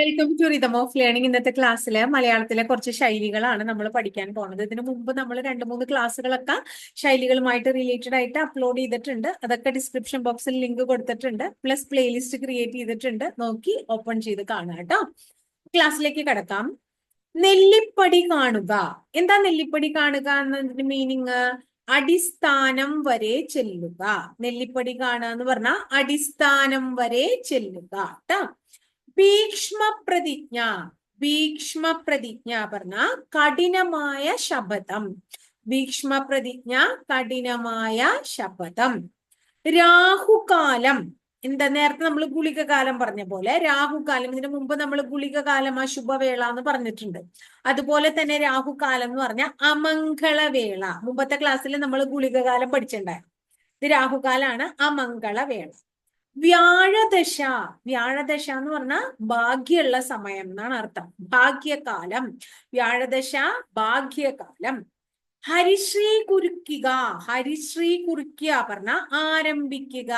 Welcome to rhythm of learning ഇന്നത്തെ ക്ലാസ്സിൽ മലയാളത്തിലെ കുറച്ച് ശൈലികളാണ് നമ്മൾ പഠിക്കാൻ പോകുന്നത് ഇതിനു മുമ്പ് നമ്മൾ രണ്ട് മൂന്ന് ക്ലാസ്സുകളൊക്കെ ശൈലികളുമായിട്ട് റിലേറ്റഡ് ആയിട്ട് അപ്ലോഡ് ചെയ്തിട്ടുണ്ട്. അതൊക്കെ ഡിസ്ക്രിപ്ഷൻ ബോക്സിൽ ലിങ്ക് കൊടുത്തിട്ടുണ്ട്. പ്ലസ് പ്ലേലിസ്റ്റ് ക്രിയേറ്റ് ചെയ്തിട്ടുണ്ട്. നോക്കി ഓപ്പൺ ചെയ്ത് കാണുക കേട്ടോ. ക്ലാസ്സിലേക്ക് കിടക്കാം. നെല്ലിപ്പടി കാണുക. എന്താ നെല്ലിപ്പടി കാണുക എന്നതിന്റെ മീനിങ് അടിസ്ഥാനം വരെ ചെല്ലുക. നെല്ലിപ്പടി കാണുക എന്ന് പറഞ്ഞാൽ അടിസ്ഥാനം വരെ ചെല്ലുക കേട്ടോ. ഭീക്ഷ്മ പ്രതിജ്ഞ ഭീക്ഷ്മ പ്രതിജ്ഞ പറഞ്ഞ കഠിനമായ ശപഥം. ഭീക്ഷ്മ പ്രതിജ്ഞ കഠിനമായ ശപഥം. രാഹുകാലം എന്താ നേരത്തെ നമ്മൾ ഗുളികകാലം പറഞ്ഞ പോലെ രാഹുകാലം ഇതിനു മുമ്പ് നമ്മൾ ഗുളികകാലം ശുഭവേള എന്ന് പറഞ്ഞിട്ടുണ്ട്. അതുപോലെ തന്നെ രാഹുകാലം എന്ന് പറഞ്ഞ അമംഗളവേള. മുമ്പത്തെ ക്ലാസ്സിൽ നമ്മൾ ഗുളികകാലം പഠിച്ചിട്ടുണ്ടായിരുന്നു. ഇത് രാഹുകാലാണ് അമംഗളവേള. വ്യാഴദശ. വ്യാഴദശ എന്ന് പറഞ്ഞാൽ ഭാഗ്യമുള്ള സമയം എന്നാണ് അർത്ഥം. ഭാഗ്യകാലം. വ്യാഴദശ ഭാഗ്യകാലം. ഹരിശ്രീ കുറിക്കുക. ഹരിശ്രീ കുറിക്കുക പറഞ്ഞ ആരംഭിക്കുക.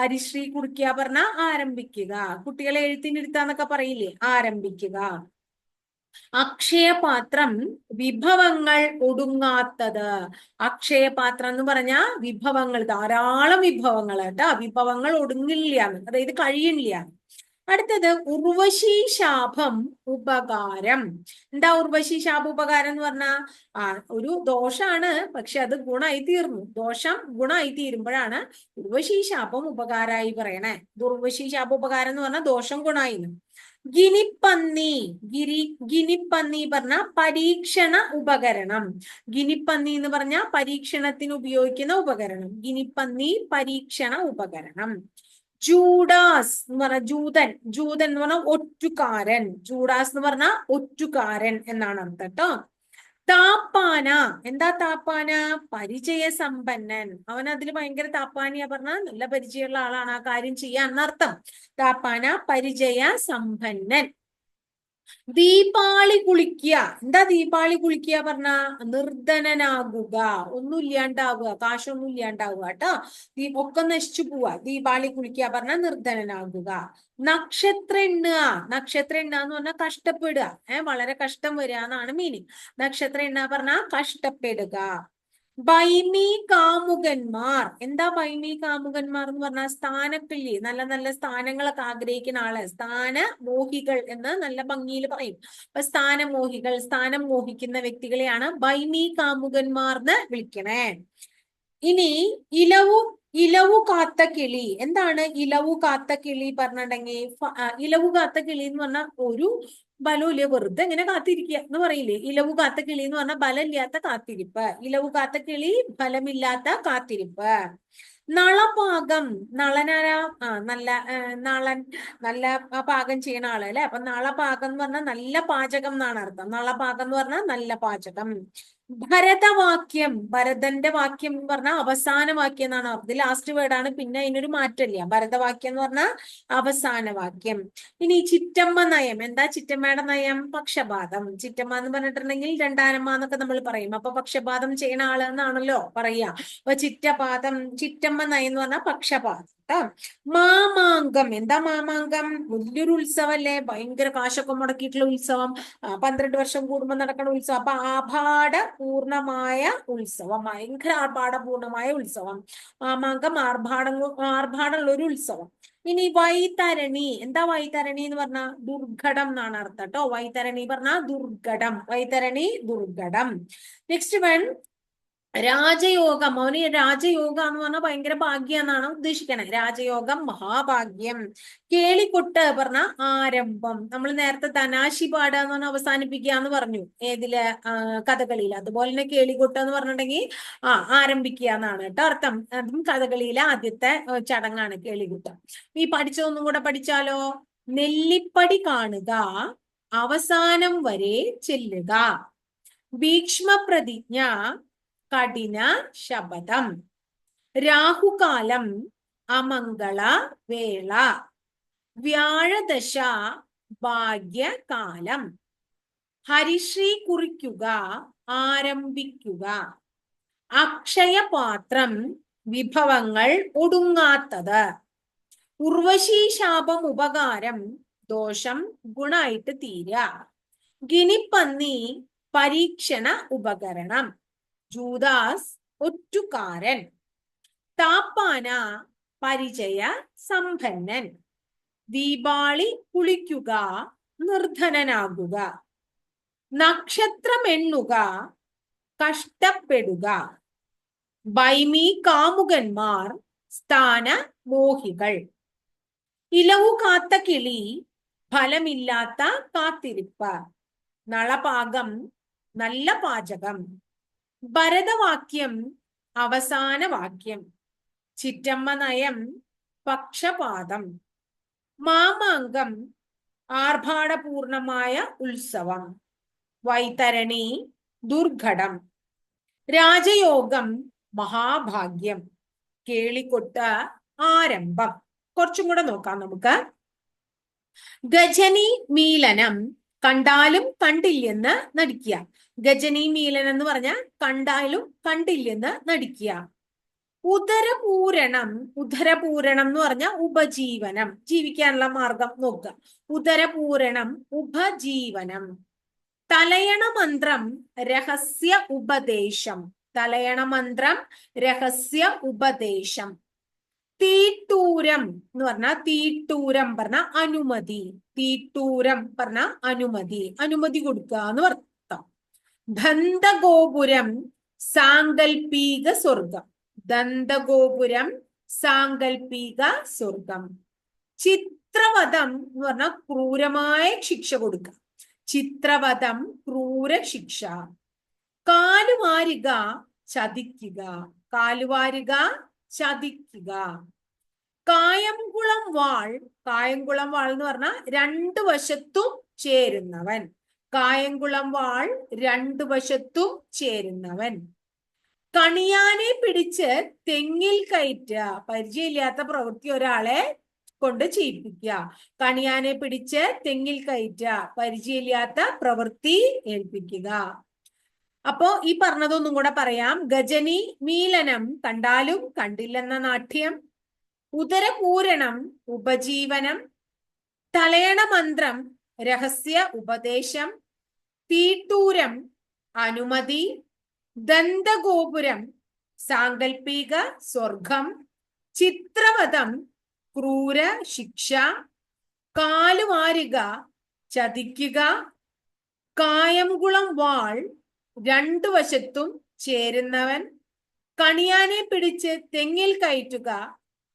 ഹരിശ്രീ കുറിക്കുക പറഞ്ഞ ആരംഭിക്കുക. കുട്ടികളെ എഴുത്തിനിരുത്താന്നൊക്കെ പറയില്ലേ? ആരംഭിക്കുക. അക്ഷയപാത്രം വിഭവങ്ങൾ ഒടുങ്ങാത്തത്. അക്ഷയപാത്രം എന്ന് പറഞ്ഞ വിഭവങ്ങൾ ധാരാളം വിഭവങ്ങൾ കേട്ടോ. വിഭവങ്ങൾ ഒടുങ്ങില്ല അതായത് കഴിയില്ല. അടുത്തത് ഉർവശി ശാപം ഉപകാരം. എന്താ ഉർവശി ശാപ ഉപകാരം എന്ന് പറഞ്ഞാ? ആ ഒരു ദോഷാണ് പക്ഷെ അത് ഗുണമായി തീർന്നു. ദോഷം ഗുണമായി തീരുമ്പോഴാണ് ഉർവശി ശാപം ഉപകാരമായി പറയണേ. ഉർവശി ശാപ ഉപകാരം എന്ന് പറഞ്ഞാൽ ദോഷം ഗുണമായിരുന്നു ഗിനിപ്പന്നി ഗിരി ഗിനിപ്പന്നി പറഞ്ഞ പരീക്ഷണ ഉപകരണം. ഗിനിപ്പന്നി എന്ന് പറഞ്ഞ പരീക്ഷണത്തിന് ഉപയോഗിക്കുന്ന ഉപകരണം. ഗിനിപ്പന്നി പരീക്ഷണ ഉപകരണം. ജൂഡാസ് എന്ന് പറഞ്ഞ ജൂതൻ. ജൂതൻ എന്ന് പറഞ്ഞ ഒറ്റുകാരൻ. ജൂഡാസ് എന്ന് പറഞ്ഞ ഒറ്റുകാരൻ എന്നാണ് അർത്ഥം കേട്ടോ. താപ്പാന. എന്താ താപ്പാന? പരിചയ സമ്പന്നൻ അവൻ അതിൽ ഭയങ്കര താപ്പാനിയാ പറഞ്ഞ നല്ല പരിചയമുള്ള ആളാണ് ആ കാര്യം ചെയ്യാൻ എന്നർത്ഥം. താപ്പാന പരിചയ സമ്പന്നൻ ദീപാളി കുളിക്കുക. എന്താ ദീപാളി കുളിക്കുക പറഞ്ഞ? നിർധനനാകുക. ഒന്നും ഇല്ലാണ്ടാവുക കാശൊന്നും ഇല്ലാണ്ടാവുക കേട്ടോ. ദീ ഒക്കെ നശിച്ചു പോവുക ദീപാളി കുളിക്കുക പറഞ്ഞ നിർധനനാകുക. നക്ഷത്ര എണ്ണുക. നക്ഷത്ര എണ്ണുക എന്ന് പറഞ്ഞാൽ കഷ്ടപ്പെടുക. ഏഹ് വളരെ കഷ്ടം വരിക എന്നാണ് മീനിങ് നക്ഷത്ര എണ്ണ പറഞ്ഞാൽ കഷ്ടപ്പെടുക. ബൈമി കാമുകന്മാർ എന്താ ബൈമി കാമുകന്മാർ എന്ന് പറഞ്ഞാൽ സ്ഥാനപ്പിള്ളി നല്ല നല്ല സ്ഥാനങ്ങളൊക്കെ ആഗ്രഹിക്കുന്ന ആൾ. സ്ഥാന മോഹികൾ എന്ന് നല്ല ഭംഗിയിൽ പറയും. അപ്പൊ സ്ഥാനമോഹികൾ സ്ഥാനം മോഹിക്കുന്ന വ്യക്തികളെയാണ് ബൈമി കാമുകന്മാർ എന്ന് വിളിക്കണേ. ഇനി ഇലവു ഇലവു കാത്ത കിളി. എന്താണ് ഇലവു കാത്ത കിളി പറഞ്ഞിട്ടുണ്ടെങ്കിൽ? ഇലവു കാത്ത കിളി എന്ന് പറഞ്ഞ ഒരു ബലമില്ല? വെറുതെ ഇങ്ങനെ കാത്തിരിക്കുക എന്ന് പറയില്ലേ? ഇലവു കാത്ത കിളി എന്ന് പറഞ്ഞാൽ ബലമില്ലാത്ത കാത്തിരിപ്പ്. ഇലവു കാത്ത കിളി ഫലമില്ലാത്ത കാത്തിരിപ്പ്. നളപാകം നളനാര? ആ നല്ല നളൻ. നല്ല പാകം ചെയ്യുന്ന ആൾ അല്ലെ? അപ്പൊ നളപാകം എന്ന് പറഞ്ഞാൽ നല്ല പാചകം എന്നാണ് അർത്ഥം. നളപാകം എന്ന് പറഞ്ഞാൽ നല്ല പാചകം. ഭരതവാക്യം ഭരതന്റെ വാക്യം എന്ന് പറഞ്ഞാൽ അവസാന വാക്യം എന്നാണ് അർത്ഥം. ലാസ്റ്റ് ആണ്. പിന്നെ അതിനൊരു മാറ്റമില്ല. ഭരതവാക്യം എന്ന് പറഞ്ഞാൽ അവസാന വാക്യം. ഇനി ചിറ്റമ്മ നയം. എന്താ ചിറ്റമ്മയുടെ നയം? പക്ഷപാതം. ചിറ്റമ്മ എന്ന് പറഞ്ഞിട്ടുണ്ടെങ്കിൽ രണ്ടാനമ്മ എന്നൊക്കെ നമ്മൾ പറയും. അപ്പൊ പക്ഷപാതം ചെയ്യണ ആൾ എന്നാണല്ലോ പറയാ അപ്പൊ ചിറ്റപാതം ചിറ്റമ്മ നയം എന്ന് പറഞ്ഞാൽ പക്ഷപാതം. മാമാങ്കം. എന്താ മാമാങ്കം? വലിയൊരു ഉത്സവല്ലേ? ഭയങ്കര കാശൊക്കെ മുടക്കിയിട്ടുള്ള ഉത്സവം. പന്ത്രണ്ട് വർഷം കൂടുമ്പോൾ നടക്കുന്ന ഉത്സവം. അപ്പൊ ആഭാട പൂർണമായ ഉത്സവം. ഭയങ്കര ആർഭാടപൂർണമായ ഉത്സവം. മാമാങ്കം ആർഭാട ആർഭാടമുള്ള ഒരു ഉത്സവം. ഇനി വൈതരണി. എന്താ വൈതരണി എന്ന് പറഞ്ഞാൽ ദുർഘടം എന്നാണ് അർത്ഥം കേട്ടോ. വൈതരണി പറഞ്ഞാൽ ദുർഘടം. വൈതരണി ദുർഘടം. നെക്സ്റ്റ് വൺ രാജയോഗം. അവന് രാജയോഗം എന്ന് പറഞ്ഞാൽ ഭയങ്കര ഭാഗ്യം എന്നാണ് ഉദ്ദേശിക്കണേ. രാജയോഗം മഹാഭാഗ്യം കേളിക്കൊട്ട് പറഞ്ഞ ആരംഭം. നമ്മൾ നേരത്തെ തനാശി പാടുക എന്ന് പറഞ്ഞാൽ അവസാനിപ്പിക്കുക എന്ന് പറഞ്ഞു. ഏതിൽ? കഥകളിയിൽ അതുപോലെ തന്നെ കേളിക്കൊട്ട് എന്ന് പറഞ്ഞിട്ടുണ്ടെങ്കിൽ ആ ആരംഭിക്കുക എന്നാണ് കേട്ടോ അർത്ഥം. അതും കഥകളിയിലെ ആദ്യത്തെ ചടങ്ങാണ് കേളികുട്ട ഈ പഠിച്ചതൊന്നും കൂടെ പഠിച്ചാലോ? നെല്ലിപ്പടി കാണുക അവസാനം വരെ ചെല്ലുക. ഭീക്ഷ്മ പ്രതിജ്ഞ കഠിന ശബദം രാഹുകാലം അമംഗള വേള. വ്യാഴദശ ഭാഗ്യകാലം. ഹരിശ്രീ കുറിക്കുക ആരംഭിക്കുക. അക്ഷയപാത്രം വിഭവങ്ങൾ ഒടുങ്ങാത്തത്. ഉർവശീശാപം ഉപകാരം ദോഷം ഗുണായിട്ട് തീരുക ഗിനിപ്പന്നി പരീക്ഷണ ഉപകരണം. ജൂദാസ് ഒറ്റുകാരൻ. താപ്പാന പരിചയ സമ്പന്നൻ. ദീപാളി കുളിക്കുക നിർധനനാകുക. നക്ഷത്രമെണ്ണുക കഷ്ടപ്പെടുക. ബൈമി കാമുകന്മാർ സ്ഥാന മോഹികൾ. ഇലവു കാത്ത കിളി ഫലമില്ലാത്ത കാത്തിരിപ്പ്. നളപാകം നല്ല പാചകം. ഭരതവാക്യം അവസാന വാക്യം ചിറ്റമ്മ നയം പക്ഷപാതം മാമാങ്കം ആർഭാടപൂർണമായ ഉത്സവം വൈതരണി ദുർഘടം രാജയോഗം മഹാഭാഗ്യം കേളിക്കൊട്ട് ആരംഭം. കുറച്ചും കൂടെ നോക്കാം നമുക്ക്. ഗജനി മീലനം കണ്ടാലും കണ്ടില്ലെന്ന് നടിക്കുക. ഗജനി നീലൻ എന്ന് പറഞ്ഞ കണ്ടാലും കണ്ടില്ലെന്ന് നടിക്കുക. ഉദരപൂരണം ഉദരപൂരണം എന്ന് പറഞ്ഞ ഉപജീവനം. ജീവിക്കാനുള്ള മാർഗം നോക്കുക. ഉദരപൂരണം ഉപജീവനം. തലയണ മന്ത്രം രഹസ്യ ഉപദേശം. തലയണ മന്ത്രം രഹസ്യ ഉപദേശം. തീട്ടൂരം എന്ന് പറഞ്ഞ തീട്ടൂരം പറഞ്ഞ അനുമതി. തീട്ടൂരം പറഞ്ഞ അനുമതി. അനുമതി കൊടുക്കുക എന്ന് അർത്ഥം ദന്തഗോപുരം സാങ്കൽപ്പിക സ്വർഗം. ദന്തഗോപുരം സാങ്കൽപ്പിക സ്വർഗം. ചിത്രവധം എന്ന് പറഞ്ഞാൽ ക്രൂരമായ ശിക്ഷ കൊടുക്കുക. ചിത്രവധം ക്രൂര ശിക്ഷ. കാലുവാരിക ചതിക്കുക. കാലുവാരിക ചതിക്കുക. കായംകുളം വാൾ കായംകുളം വാൾ എന്ന് പറഞ്ഞാൽ രണ്ടു വശത്തും ചേരുന്നവൻ. കായംകുളം വാൾ രണ്ടു വശത്തും ചേരുന്നവൻ. കണിയാനെ പിടിച്ച് തെങ്ങിൽ കയറ്റ പരിചയമില്ലാത്ത പ്രവൃത്തി ഒരാളെ കൊണ്ട് ചെയ്യിപ്പിക്കുക. കണിയാനെ പിടിച്ച് തെങ്ങിൽ കയറ്റ പരിചയമില്ലാത്ത പ്രവൃത്തി ഏൽപ്പിക്കുക. അപ്പോ ഈ പറഞ്ഞതൊന്നും കൂടെ പറയാം. ഗജനി മീലനം കണ്ടാലും കണ്ടില്ലെന്ന നാട്യം. ഉദരപൂരണം ഉപജീവനം. തലയണ മന്ത്രം രഹസ്യ ഉപദേശം തീട്ടൂരം അനുമതി ദന്തഗോപുരം സാങ്കൽപ്പിക സ്വർഗം ചിത്രവധം ക്രൂര ശിക്ഷ കാലുവാരിക ചതിക്കുക കായംകുളം വാൾ രണ്ടു വശത്തും ചേരുന്നവൻ കണിയാനെ പിടിച്ച് തെങ്ങിൽ കയറ്റുക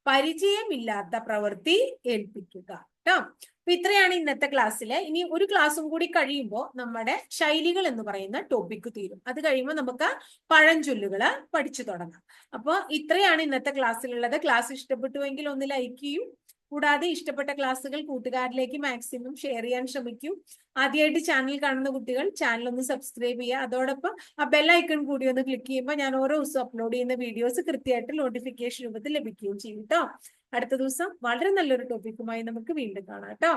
പരിചയമില്ലാത്ത പ്രവൃത്തി ഏൽപ്പിക്കുക. കേട്ടോ അപ്പൊ ഇത്രയാണ് ഇന്നത്തെ ക്ലാസ്സിൽ. ഇനി ഒരു ക്ലാസ്സും കൂടി കഴിയുമ്പോൾ നമ്മുടെ ശൈലികൾ എന്ന് പറയുന്ന ടോപ്പിക്ക് തീരും. അത് കഴിയുമ്പോൾ നമുക്ക് പഴഞ്ചൊല്ലുകൾ പഠിച്ചു തുടങ്ങാം. അപ്പോൾ ഇത്രയാണ് ഇന്നത്തെ ക്ലാസ്സിലുള്ളത്. ക്ലാസ് ഇഷ്ടപ്പെട്ടുവെങ്കിൽ ഒന്ന് ലൈക്ക് ചെയ്യും. കൂടാതെ ഇഷ്ടപ്പെട്ട ക്ലാസ്സുകൾ കൂട്ടുകാരിലേക്ക് മാക്സിമം ഷെയർ ചെയ്യാൻ ശ്രമിക്കൂ. ആദ്യമായിട്ട് ചാനൽ കാണുന്ന കുട്ടികൾ ചാനൽ ഒന്ന് സബ്സ്ക്രൈബ് ചെയ്യുക. അതോടൊപ്പം ആ ബെല്ലൈക്കൺ കൂടി ഒന്ന് ക്ലിക്ക് ചെയ്യുമ്പോൾ ഞാൻ ഓരോ ദിവസവും അപ്ലോഡ് ചെയ്യുന്ന വീഡിയോസ് കൃത്യമായിട്ട് നോട്ടിഫിക്കേഷൻ രൂപത്തിൽ ലഭിക്കുകയും ചെയ്യും കേട്ടോ അടുത്ത ദിവസം വളരെ നല്ലൊരു ടോപ്പിക്കുമായി നമുക്ക് വീണ്ടും കാണാം കേട്ടോ.